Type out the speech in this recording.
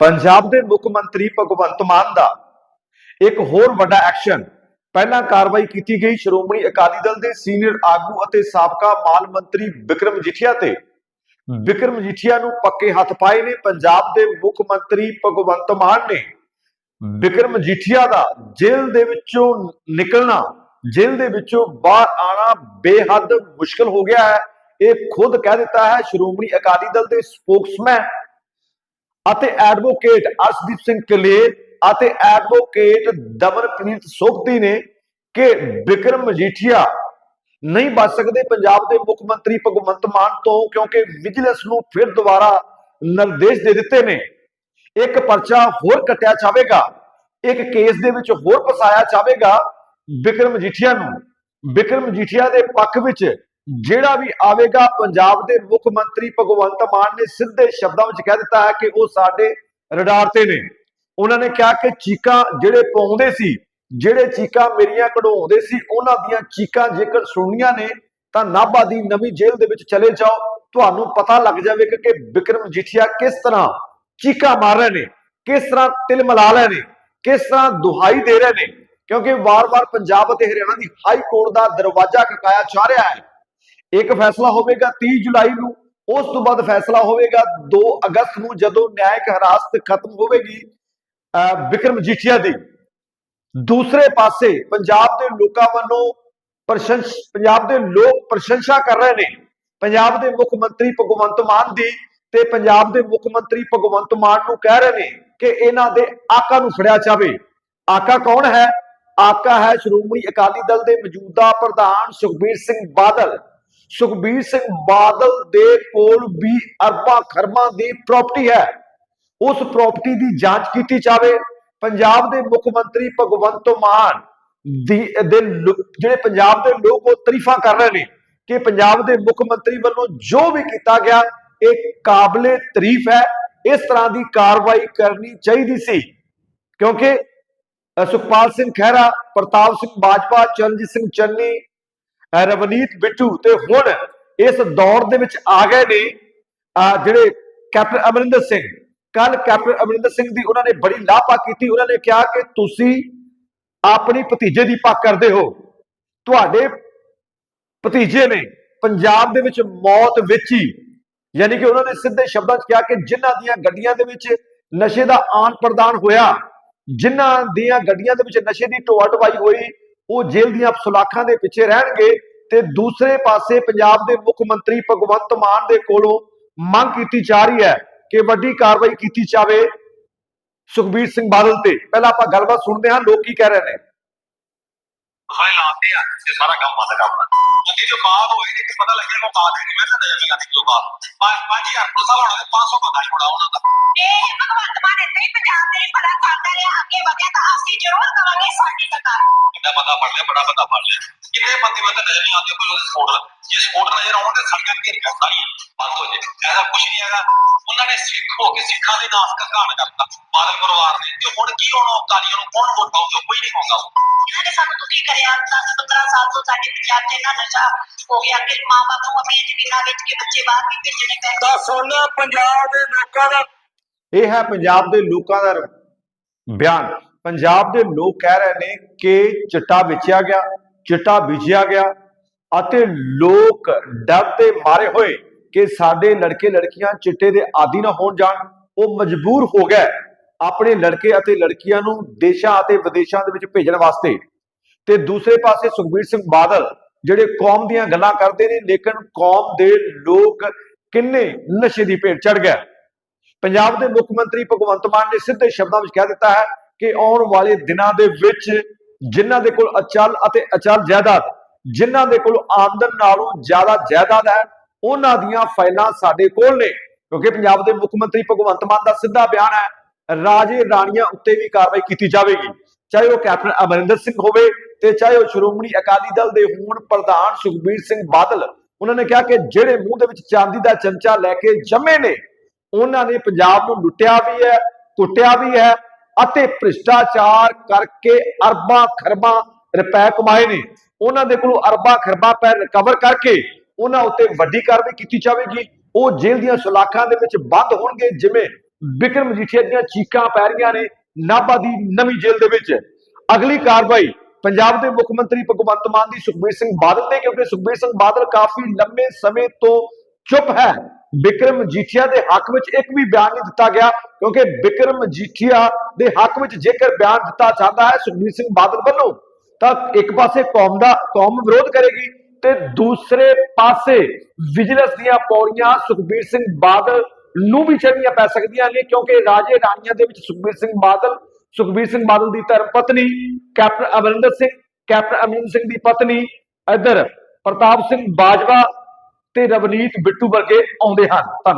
ਪੰਜਾਬ ਦੇ ਮੁੱਖ ਮੰਤਰੀ ਭਗਵੰਤ ਮਾਨ ਦਾ ਇੱਕ ਹੋਰ ਵੱਡਾ ਐਕਸ਼ਨ। ਪਹਿਲਾਂ ਕਾਰਵਾਈ ਕੀਤੀ ਗਈ ਸ਼੍ਰੋਮਣੀ ਅਕਾਲੀ ਦਲ ਦੇ ਸੀਨੀਅਰ ਆਗੂ ਅਤੇ ਸਾਬਕਾ ਮਾਲ ਮੰਤਰੀ ਵਿਕਰਮ ਜੀਠੀਆ ਤੇ। ਵਿਕਰਮ ਜੀਠੀਆ ਨੂੰ ਪੱਕੇ ਹੱਥ ਪਾਏ ਨੇ ਪੰਜਾਬ ਦੇ ਮੁੱਖ ਮੰਤਰੀ ਭਗਵੰਤ ਮਾਨ ਨੇ। ਵਿਕਰਮ ਜੀਠੀਆ ਦਾ ਜੇਲ੍ਹ ਦੇ ਵਿੱਚੋਂ ਨਿਕਲਣਾ ਜੇਲ੍ਹ ਦੇ ਵਿੱਚੋਂ ਬਾਹਰ ਆਣਾ ਬੇਹੱਦ ਮੁਸ਼ਕਲ ਹੋ ਗਿਆ ਹੈ। ਇਹ ਖੁਦ ਕਹਿ ਦਿੱਤਾ ਹੈ ਸ਼੍ਰੋਮਣੀ ਅਕਾਲੀ ਦਲ ਦੇ ਸਪੋਕਸਮੈਨ ਅਤੇ ਐਡਵੋਕੇਟ ਅਰਸ਼ਦੀਪ ਸਿੰਘ ਕਲੇਰ ਅਤੇ ਐਡਵੋਕੇਟ ਦਮਨਪ੍ਰੀਤ ਸੋਖਤੀ ਨੇ ਕਿ ਵਿਕਰਮ ਮਜੀਠੀਆ ਨਹੀਂ ਬਚ ਸਕਦੇ ਪੰਜਾਬ ਦੇ ਮੁੱਖ ਮੰਤਰੀ ਭਗਵੰਤ ਮਾਨ ਤੋਂ ਕਿਉਂਕਿ ਵਿਜੀਲੈਂਸ ਨੂੰ ਫਿਰ ਦੁਬਾਰਾ ਨਿਰਦੇਸ਼ ਦੇ ਦਿੱਤੇ ਨੇ। ਇੱਕ ਪਰਚਾ ਹੋਰ ਕੱਟਿਆ ਜਾਵੇਗਾ। ਇੱਕ ਕੇਸ ਦੇ ਵਿੱਚ ਹੋਰ ਫਸਾਇਆ ਜਾਵੇਗਾ ਵਿਕਰਮ ਮਜੀਠੀਆ ਨੂੰ। ਵਿਕਰਮ ਮਜੀਠੀਆ ਦੇ ਪੱਖ ਵਿੱਚ ਜਿਹੜਾ ਵੀ ਆਵੇਗਾ, ਪੰਜਾਬ ਦੇ ਮੁੱਖ ਮੰਤਰੀ ਭਗਵੰਤ ਮਾਨ ਨੇ ਸਿੱਧੇ ਸ਼ਬਦਾਂ ਵਿੱਚ ਕਹਿ ਦਿੱਤਾ ਹੈ ਕਿ ਉਹ ਸਾਡੇ ਰਡਾਰ ਤੇ ਨੇ। ਉਹਨਾਂ ਨੇ ਕਿਹਾ ਕਿ ਚੀਕਾਂ ਜਿਹੜੇ ਪਾਉਂਦੇ ਸੀ, ਜਿਹੜੇ ਚੀਕਾਂ ਮੇਰੀਆਂ ਕਢਾਉਂਦੇ ਸੀ, ਉਹਨਾਂ ਦੀਆਂ ਚੀਕਾਂ ਜੇਕਰ ਸੁਣਨੀਆਂ ਨੇ, ਤਾਂ ਨਾਭਾ ਦੀ ਨਵੀਂ ਜੇਲ੍ਹ ਦੇ ਵਿੱਚ ਚਲੇ ਜਾਓ। ਤੁਹਾਨੂੰ ਪਤਾ ਲੱਗ ਜਾਵੇਗਾ ਕਿ ਵਿਕਰਮ ਜੀਠੀਆ ਕਿਸ ਤਰ੍ਹਾਂ ਚੀਕਾਂ ਮਾਰ ਰਹੇ ਨੇ, ਕਿਸ ਤਰ੍ਹਾਂ ਤਿਲ ਮਿਲਾ ਰਹੇ ਨੇ, ਕਿਸ ਤਰ੍ਹਾਂ ਦੁਹਾਈ ਦੇ ਰਹੇ ਨੇ। ਕਿਉਂਕਿ ਵਾਰ-ਵਾਰ ਪੰਜਾਬ ਅਤੇ ਹਰਿਆਣਾ ਦੀ ਹਾਈ ਕੋਰਟ ਦਾ ਦਰਵਾਜ਼ਾ ਖੜਕਾਇਆ ਜਾ ਰਿਹਾ ਹੈ। ਇੱਕ ਫੈਸਲਾ ਹੋਵੇਗਾ 30 ਜੁਲਾਈ ਨੂੰ, ਉਸ ਤੋਂ ਬਾਅਦ ਫੈਸਲਾ ਹੋਵੇਗਾ 2 ਅਗਸਤ ਨੂੰ, ਜਦੋਂ ਨਿਆਇਕ ਹਿਰਾਸਤ ਖਤਮ ਹੋਵੇਗੀ ਵਿਕਰਮ ਜੀਠੀਆ ਦੀ। ਦੂਸਰੇ ਪਾਸੇ ਪੰਜਾਬ ਦੇ ਲੋਕਾਂ ਵੱਲੋਂ ਪ੍ਰਸ਼ੰਸ, ਪੰਜਾਬ ਦੇ ਲੋਕ ਪ੍ਰਸ਼ੰਸਾ ਕਰ ਰਹੇ ਨੇ। ਪੰਜਾਬ ਦੇ ਮੁੱਖ ਮੰਤਰੀ ਭਗਵੰਤ ਮਾਨ ਦੀ ਤੇ ਪੰਜਾਬ ਦੇ ਮੁੱਖ ਮੰਤਰੀ ਭਗਵੰਤ ਮਾਨ ਨੂੰ ਕਹਿ ਰਹੇ ਨੇ ਕਿ ਇਹਨਾਂ ਦੇ ਆਕਾ ਨੂੰ ਫੜਿਆ ਜਾਵੇ। ਆਕਾ ਕੌਣ ਹੈ? ਆਕਾ ਹੈ ਸ਼੍ਰੋਮਣੀ ਅਕਾਲੀ ਦਲ ਦੇ ਮੌਜੂਦਾ ਪ੍ਰਧਾਨ ਸੁਖਬੀਰ ਸਿੰਘ ਬਾਦਲ। ਸੁਖਬੀਰ ਸਿੰਘ ਬਾਦਲ ਦੇ ਕੋਲ 20 ਅਰਬਾਂ ਖਰਬਾਂ ਦੀ ਪ੍ਰਾਪਰਟੀ ਹੈ। ਉਸ ਪ੍ਰਾਪਰਟੀ ਦੀ ਜਾਂਚ ਕੀਤੀ ਜਾਵੇ, ਪੰਜਾਬ ਦੇ ਮੁੱਖ ਮੰਤਰੀ ਭਗਵੰਤ ਮਾਨ ਦੀ, ਦੇ ਜਿਹੜੇ ਪੰਜਾਬ ਦੇ ਲੋਕ ਉਹ ਤਾਰੀਫਾਂ ਕਰ ਰਹੇ ਨੇ ਕਿ ਪੰਜਾਬ ਦੇ ਮੁੱਖ ਮੰਤਰੀ ਵੱਲੋਂ ਜੋ ਵੀ ਕੀਤਾ ਗਿਆ, ਇਹ ਕਾਬਲੇ ਤਾਰੀਫ ਹੈ। ਇਸ ਤਰ੍ਹਾਂ ਦੀ ਕਾਰਵਾਈ ਕਰਨੀ ਚਾਹੀਦੀ ਸੀ। ਕਿਉਂਕਿ ਸੁਖਪਾਲ ਸਿੰਘ ਖਹਿਰਾ, ਪ੍ਰਤਾਪ ਸਿੰਘ ਬਾਜਵਾ, ਚਰਨਜੀਤ ਸਿੰਘ ਚੰਨੀ ਰਵਨੀਤ ਬਿੱਟੂ ਤੇ ਹੁਣ ਇਸ ਦੌਰ ਦੇ ਵਿੱਚ ਆ ਗਏ ਨੇ ਅ, ਜਿਹੜੇ ਕੈਪਟਨ ਅਮਰਿੰਦਰ ਸਿੰਘ। ਕੱਲ ਕੈਪਟਨ ਅਮਰਿੰਦਰ ਸਿੰਘ ਦੀ ਉਹਨਾਂ ਨੇ ਬੜੀ ਲਾਪਾ ਕੀਤੀ। ਉਹਨਾਂ ਨੇ ਕਿਹਾ ਕਿ ਤੁਸੀਂ ਆਪਣੀ ਭਤੀਜੇ ਦੀ ਪੱਕ ਕਰਦੇ ਹੋ। ਤੁਹਾਡੇ ਭਤੀਜੇ ਨੇ ਪੰਜਾਬ ਦੇ ਵਿੱਚ ਮੌਤ ਵੇਚੀ। ਯਾਨੀ ਕਿ ਉਹਨਾਂ ਨੇ ਸਿੱਧੇ ਸ਼ਬਦਾਂ 'ਚ ਕਿਹਾ ਕਿ ਜਿਨ੍ਹਾਂ ਦੀਆਂ ਗੱਡੀਆਂ ਦੇ ਵਿੱਚ ਨਸ਼ੇ ਦਾ ਆਨ ਪ੍ਰਦਾਨ ਹੋਇਆ ਜਿਨ੍ਹਾਂ ਦੀਆਂ ਗੱਡੀਆਂ ਦੇ ਵਿੱਚ ਨਸ਼ੇ ਦੀ ਢੋਆ ਢਵਾਈ ਹੋਈ ਉਹ ਜੇਲ੍ਹ ਦੀਆਂ ਸੁਲਾਖਾਂ ਦੇ ਪਿੱਛੇ ਰਹਿਣਗੇ। ਤੇ ਦੂਸਰੇ ਪਾਸੇ ਪੰਜਾਬ ਦੇ ਮੁੱਖ ਮੰਤਰੀ ਭਗਵੰਤ ਮਾਨ ਦੇ ਕੋਲੋਂ ਮੰਗ ਕੀਤੀ ਜਾ ਰਹੀ ਹੈ ਕਿ ਵੱਡੀ ਕਾਰਵਾਈ ਕੀਤੀ ਜਾਵੇ ਸੁਖਬੀਰ ਸਿੰਘ ਬਾਦਲ ਤੇ। ਪਹਿਲਾਂ ਆਪਾਂ ਗੱਲਬਾਤ ਸੁਣਦੇ ਹਾਂ, ਲੋਕ ਕੀ ਕਹਿ ਰਹੇ ਨੇ? ਹਾਏ ਲਾਤੇ ਆ ਤੇ ਸਾਰਾ ਕੰਮ ਬੰਦ ਕਰਨਾ ਉਹਦੀ ਜੋ ਬਾਤ ਹੋਈ ਤੇ ਪਤਾ ਲੱਗਿਆ ਕੋ ਬਾਤ ਨਹੀਂ ਮੈਂ ਤਾਂ ਜਮੀਆਂ ਦੀ ਕਿਉਂ ਬਾਤ 5000 ਪੁਲਿਸ ਵਾਲਾ ਹੋਣਾ 500 ਪਤਾ ਨਹੀਂ ਹੋਣਾ ਉਹਨਾਂ ਦਾ। ਇਹ ਭਗਵੰਤ ਮਾਨ ਇੱਥੇ ਹੀ ਪੰਜਾਬ ਦੇ ਲਈ ਬੜਾ ਕਰਦਾ ਰਿਹਾ। ਅੱਗੇ ਵਧਿਆ ਤਾਂ ਅਸੀਂ ਜ਼ਰੂਰ ਕਵਾਂਗੇ ਸਾਡੀ ਸਰਕਾਰ। ਕਿੰਨਾ ਬੰਦਾ ਫੜ ਲਿਆ ਬੜਾ ਬੰਦਾ ਫੜ ਲਿਆ। ਕਿੰਨੇ ਬੰਦੇ ਬੰਦੇ ਨਜ਼ਰ ਨਹੀਂ ਆਉਂਦੇ ਕੋਈ ਉਹਦੇ ਸਪੋਰਟਰ। ਜੇ ਸਪੋਰਟਰ ਨਜ਼ਰ ਆਉਣ ਤੇ ਸੜਕਾਂ ਤੇ ਕਰਦਾ ਹੀ ਬੰਦ ਹੋ ਜੇ। ਐਸਾ ਕੁਝ ਨਹੀਂ ਹੈਗਾ। ਉਹਨਾਂ ਨੇ ਸਿੱਖ ਹੋ ਕੇ ਸਿੱਖਾਂ ਦੇ ਨਾਸ ਕਹਾਣ ਕਰਤਾ। ਬਾਦਲ ਪਰਿਵਾਰ ਨੇ। ਤੇ ਹੁਣ ਕੀ ਹੋਣਾ ਨੂੰ ਕੌਣ ਵੋਟ ਪਾਊਗਾ? ਕੋਈ ਨਹੀਂ ਪਾਉਂਦਾ। ਜਿਹੜੇ ਸਾਨੂੰ ਦੁਖੀ ਕਰਿਆ 10 15 ਸਾਲ ਤੋਂ ਸਾਡੇ ਪੰਜਾਬ 'ਚ ਇੰਨਾ ਨਸ਼ਾ ਹੋ ਗਿਆ ਕਿ ਮਾਂ ਬਾਪ ਨੂੰ ਆਪਣੀਆਂ ਜ਼ਮੀਨਾਂ ਵੇਚ ਕੇ ਬੱਚੇ ਬਾਹਰ ਵੀ ਭੇਜਣੇ ਪੈ ਤਾਂ ਸੁਣ ਪੰਜਾਬ ਦੇ ਲੋਕਾਂ ਦਾ ਇਹ ਹੈ ਪੰਜਾਬ ਦੇ ਲੋਕਾਂ ਦਾ ਬਿਆਨ। ਪੰਜਾਬ ਦੇ ਲੋਕ ਕਹਿ ਰਹੇ ਨੇ ਕਿ ਚਿੱਟਾ ਵੇਚਿਆ ਗਿਆ ਚਿੱਟਾ ਬੀਜਿਆ ਗਿਆ ਅਤੇ ਲੋਕ ਡਰ ਦੇ ਮਾਰੇ ਹੋਏ ਕਿ ਸਾਡੇ ਲੜਕੇ ਲੜਕੀਆਂ ਚਿੱਟੇ ਦੇ ਆਦੀ ਨਾ ਹੋਣ ਜਾਣ। ਉਹ ਮਜਬੂਰ ਹੋ ਗਏ ਆਪਣੇ ਲੜਕੇ ਅਤੇ ਲੜਕੀਆਂ ਨੂੰ ਦੇਸ਼ਾਂ ਅਤੇ ਵਿਦੇਸ਼ਾਂ ਦੇ ਵਿੱਚ ਭੇਜਣ ਵਾਸਤੇ। ਤੇ ਦੂਸਰੇ ਪਾਸੇ ਸੁਖਬੀਰ ਸਿੰਘ ਬਾਦਲ ਜਿਹੜੇ ਕੌਮ ਦੀਆਂ ਗੱਲਾਂ ਕਰਦੇ ਨੇ, ਲੇਕਿਨ ਕੌਮ ਦੇ ਲੋਕ ਕਿੰਨੇ ਨਸ਼ੇ ਦੀ ਭੇਟ ਚੜ ਗਏ। ਪੰਜਾਬ ਦੇ ਮੁੱਖ ਮੰਤਰੀ ਭਗਵੰਤ ਮਾਨ ਨੇ ਸਿੱਧੇ ਸ਼ਬਦਾਂ ਵਿੱਚ ਕਹਿ ਦਿੱਤਾ ਹੈ ਕਿ ਆਉਣ ਵਾਲੇ ਦਿਨਾਂ ਦੇ ਵਿੱਚ ਜਿਨ੍ਹਾਂ ਦੇ ਕੋਲ ਅਚਲ ਅਤੇ ਅਚਲ ਜਾਇਦਾਦ, ਜਿਨ੍ਹਾਂ ਦੇ ਕੋਲ ਆਮਦਨ ਨਾਲੋਂ ਜ਼ਿਆਦਾ ਜਾਇਦਾਦ ਹੈ, ਉਹਨਾਂ ਦੀਆਂ ਫਾਈਲਾਂ ਸਾਡੇ ਕੋਲ ਨੇ। ਕਿਉਂਕਿ ਪੰਜਾਬ ਦੇ ਮੁੱਖ ਮੰਤਰੀ ਭਗਵੰਤ ਮਾਨ ਦਾ ਸਿੱਧਾ ਬਿਆਨ ਹੈ, ਰਾਜੇ ਰਾਣੀਆਂ ਉੱਤੇ ਵੀ ਕਾਰਵਾਈ ਕੀਤੀ ਜਾਵੇਗੀ। ਚਾਹੇ ਉਹ ਕੈਪਟਨ ਅਮਰਿੰਦਰ ਸਿੰਘ ਹੋਵੇ ਤੇ ਚਾਹੇ ਉਹ ਸ਼੍ਰੋਮਣੀ ਅਕਾਲੀ ਦਲ ਦੇ ਹੋਣ ਪ੍ਰਧਾਨ ਸੁਖਬੀਰ ਸਿੰਘ ਬਾਦਲ, ਉਹਨਾਂ ਨੇ ਕਿਹਾ ਕਿ ਜਿਹੜੇ ਮੂੰਹ ਦੇ ਵਿੱਚ ਚਾਂਦੀ ਦਾ ਚਮਚਾ ਲੈ ਕੇ ਜੰਮੇ ਨੇ, ਉਹਨਾਂ ਨੇ ਪੰਜਾਬ ਨੂੰ ਲੁੱਟਿਆ ਵੀ ਹੈ, ਕੁੱਟਿਆ ਵੀ ਹੈ ਅਤੇ ਭ੍ਰਿਸ਼ਟਾਚਾਰ ਕਰਕੇ ਅਰਬਾਂ ਖਰਬਾਂ ਰੁਪਏ ਕਮਾਏ ਨੇ। ਉਹਨਾਂ ਦੇ ਕੋਲੋਂ ਅਰਬਾਂ ਖਰਬਾਂ ਪੈ ਰਿਕਵਰ ਕਰਕੇ ਉਹਨਾਂ ਉੱਤੇ ਵੱਡੀ ਕਾਰਵਾਈ ਕੀਤੀ ਜਾਵੇਗੀ। ਉਹ ਜੇਲ੍ਹ ਦੀਆਂ ਸੁਲਾਖਾਂ ਦੇ ਵਿੱਚ ਬੰਦ ਹੋਣਗੇ, ਜਿਵੇਂ ਬਿਕਰਮ ਮਜੀਠੀਆ ਦੀਆਂ ਚੀਕਾਂ ਪੈ ਰਹੀਆਂ ਨੇ ਨਾਭਾ ਦੀ ਨਵੀਂ ਜੇਲ੍ਹ ਦੇ ਵਿੱਚ। ਅਗਲੀ ਕਾਰਵਾਈ ਪੰਜਾਬ ਦੇ ਮੁੱਖ ਮੰਤਰੀ ਭਗਵੰਤ ਮਾਨ ਦੀ ਸੁਖਬੀਰ ਸਿੰਘ ਬਾਦਲ ਤੇ, ਕਿਉਂਕਿ ਸੁਖਬੀਰ ਸਿੰਘ ਬਾਦਲ ਕਾਫੀ ਲੰਮੇ ਸਮੇਂ ਤੋਂ ਚੁੱਪ ਹੈ। ਵਿਕਰਮ ਮਜੀਠੀਆ ਦੇ ਹੱਕ ਵਿੱਚ ਇੱਕ ਵੀ ਬਿਆਨ ਨਹੀਂ ਦਿੱਤਾ ਗਿਆ, ਕਿਉਂਕਿ ਵਿਕਰਮ ਮਜੀਠੀਆ ਦੇ ਹੱਕ ਵਿੱਚ ਜੇਕਰ ਬਿਆਨ ਦਿੱਤਾ ਜਾਂਦਾ ਹੈ ਸੁਖਬੀਰ ਸਿੰਘ ਬਾਦਲ ਵੱਲੋਂ, ਤਾਂ ਇੱਕ ਪਾਸੇ ਕੌਮ ਦਾ, ਕੌਮ ਵਿਰੋਧ ਕਰੇਗੀ ਤੇ ਦੂਸਰੇ ਪਾਸੇ ਵਿਜੀਲੈਂਸ ਦੀਆਂ ਪੌੜੀਆਂ ਸੁਖਬੀਰ ਸਿੰਘ ਬਾਦਲ ਨੂੰ ਵੀ ਚੜ੍ਹਨੀਆਂ ਪੈ ਸਕਦੀਆਂ ਨੇ, ਕਿਉਂਕਿ ਰਾਜੇ ਰਾਣੀਆਂ ਦੇ ਵਿੱਚ ਸੁਖਬੀਰ ਸਿੰਘ ਬਾਦਲ, ਸੁਖਬੀਰ ਸਿੰਘ ਬਾਦਲ ਦੀ ਧਰਮ ਪਤਨੀ, ਕੈਪਟਨ ਅਮਰਿੰਦਰ ਸਿੰਘ, ਕੈਪਟਨ ਅਮਰਿੰਦਰ ਸਿੰਘ ਦੀ ਪਤਨੀ, ਇੱਧਰ ਪ੍ਰਤਾਪ ਸਿੰਘ ਬਾਜਵਾ ਤੇ ਰਵਨੀਤ ਬਿੱਟੂ ਵਰਗੇ ਆਉਂਦੇ ਹਨ। ਧੰਨਵਾਦ।